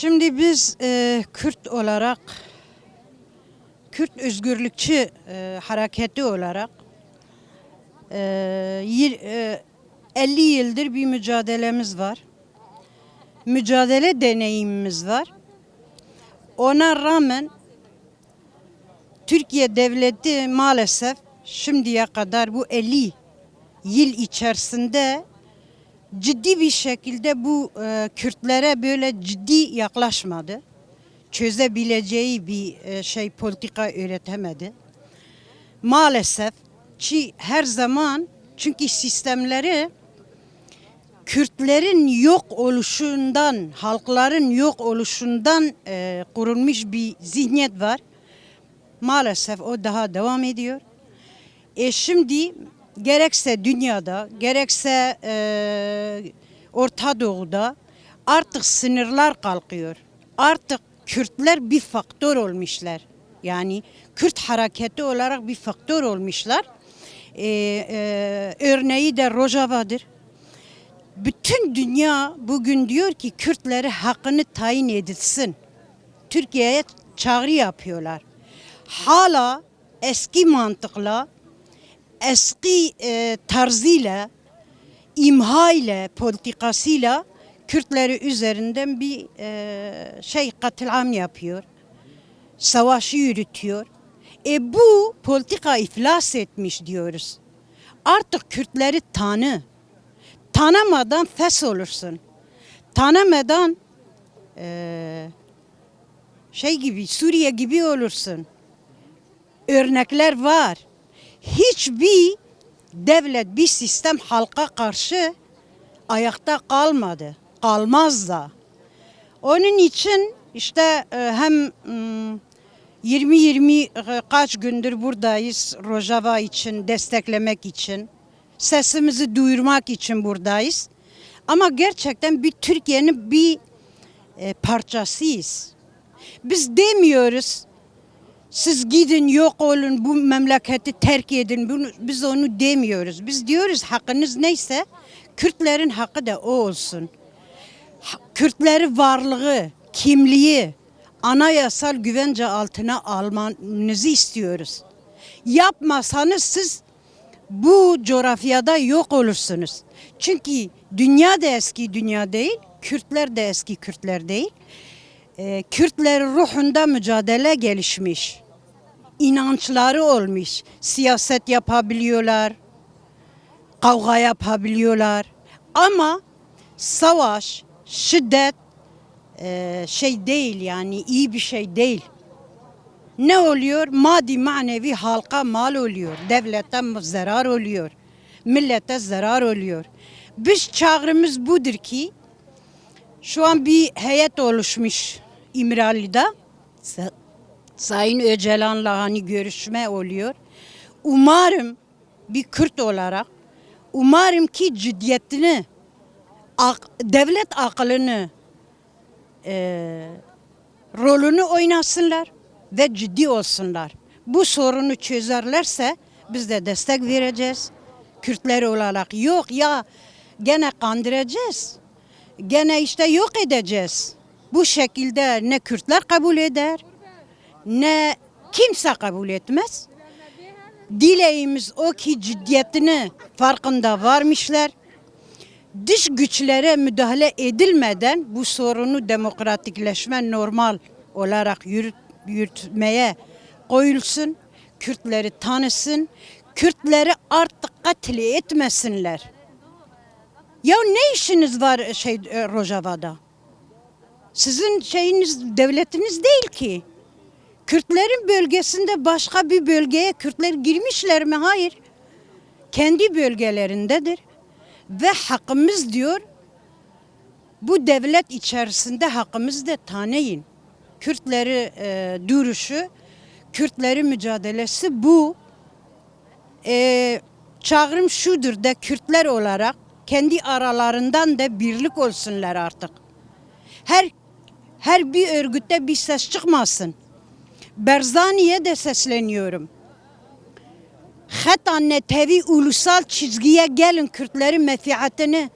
Şimdi biz e, Kürt olarak, Kürt özgürlükçü e, hareketi olarak e, yir- e, 50 yıldır bir mücadelemiz var. Mücadele deneyimimiz var. Ona rağmen Türkiye devleti maalesef şimdiye kadar bu 50 yıl içerisinde ciddi bir şekilde bu e, Kürtlere böyle ciddi yaklaşmadı. Çözebileceği bir e, şey politika üretemedi. Maalesef ki her zaman çünkü sistemleri Kürtlerin yok oluşundan, halkların yok oluşundan e, kurulmuş bir zihniyet var. Maalesef o daha devam ediyor. E şimdi gerekse dünyada, gerekse e, Orta Doğu'da artık sınırlar kalkıyor. Artık Kürtler bir faktör olmuşlar. Yani Kürt hareketi olarak bir faktör olmuşlar. E, e, örneği de Rojava'dır. Bütün dünya bugün diyor ki Kürtlere hakkını tayin edilsin. Türkiye'ye çağrı yapıyorlar. Hala eski mantıkla, eski e, tarzıyla, imha ile, politikasıyla Kürtleri üzerinden bir e, şey katliam yapıyor. Savaşı yürütüyor. E bu politika iflas etmiş diyoruz. Artık Kürtleri tanı. Tanımadan fes olursun. Tanımadan e, şey gibi Suriye gibi olursun. Örnekler var. Hiçbir devlet, bir sistem halka karşı ayakta kalmadı. Kalmaz da. Onun için işte e, hem mm, 20-20 kaç gündür buradayız Rojava için, desteklemek için. Sesimizi duyurmak için buradayız. Ama gerçekten bir Türkiye'nin bir e, parçasıyız. Biz demiyoruz siz gidin yok olun bu memleketi terk edin. Bunu, biz onu demiyoruz. Biz diyoruz hakkınız neyse Kürtlerin hakkı da o olsun. Kürtleri varlığı, kimliği anayasal güvence altına almanızı istiyoruz. Yapmasanız siz bu coğrafyada yok olursunuz. Çünkü dünya da eski dünya değil, Kürtler de eski Kürtler değil. Ee, Kürtlerin ruhunda mücadele gelişmiş. İnançları olmuş. Siyaset yapabiliyorlar. Kavga yapabiliyorlar. Ama savaş, şiddet e, şey değil yani iyi bir şey değil. Ne oluyor? Maddi manevi halka mal oluyor. Devlete zarar oluyor. Millete zarar oluyor. Biz çağrımız budur ki şu an bir heyet oluşmuş İmralı'da. Sa- Sayın Öcalan'la hani görüşme oluyor. Umarım bir Kürt olarak umarım ki ciddiyetini ak- devlet aklını eee rolünü oynasınlar ve ciddi olsunlar. Bu sorunu çözerlerse biz de destek vereceğiz. Kürtler olarak yok ya gene kandıracağız. Gene işte yok edeceğiz. Bu şekilde ne Kürtler kabul eder ne kimse kabul etmez. Dileğimiz o ki ciddiyetini farkında varmışlar dış güçlere müdahale edilmeden bu sorunu demokratikleşme normal olarak yürüt, yürütmeye koyulsun. Kürtleri tanısın. Kürtleri artık katli etmesinler. Ya ne işiniz var şey e, Rojava'da? Sizin şeyiniz devletiniz değil ki. Kürtlerin bölgesinde başka bir bölgeye Kürtler girmişler mi? Hayır. Kendi bölgelerindedir ve hakkımız diyor bu devlet içerisinde hakkımızı da tanıyın. Kürtleri e, duruşu, Kürtleri mücadelesi bu. E, çağrım şudur da Kürtler olarak kendi aralarından da birlik olsunlar artık. Her her bir örgütte bir ses çıkmasın. Berzani'ye de sesleniyorum. Hatta netevi ulusal çizgiye gelin Kürtlerin menfaatini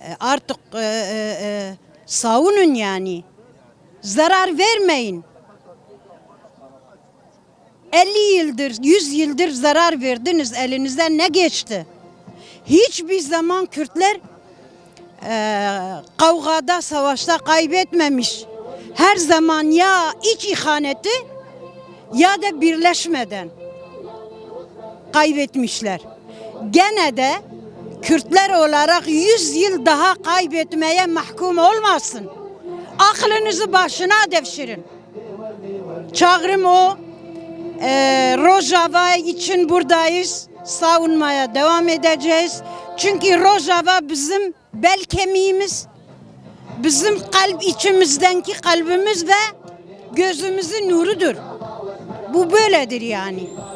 e, artık e, e, e, savunun yani. zarar vermeyin. 50 yıldır, 100 yıldır zarar verdiniz. Elinizden ne geçti? Hiçbir zaman Kürtler eee, kavgada, savaşta kaybetmemiş. Her zaman ya iç ihaneti ya da birleşmeden kaybetmişler. Gene de Kürtler olarak 100 yıl daha kaybetmeye mahkum olmasın. Aklınızı başına devşirin. Çağrım o. Ee, Rojava için buradayız. Savunmaya devam edeceğiz. Çünkü Rojava bizim bel kemiğimiz. Bizim kalp içimizdeki kalbimiz ve gözümüzün nurudur. Bu böyledir yani.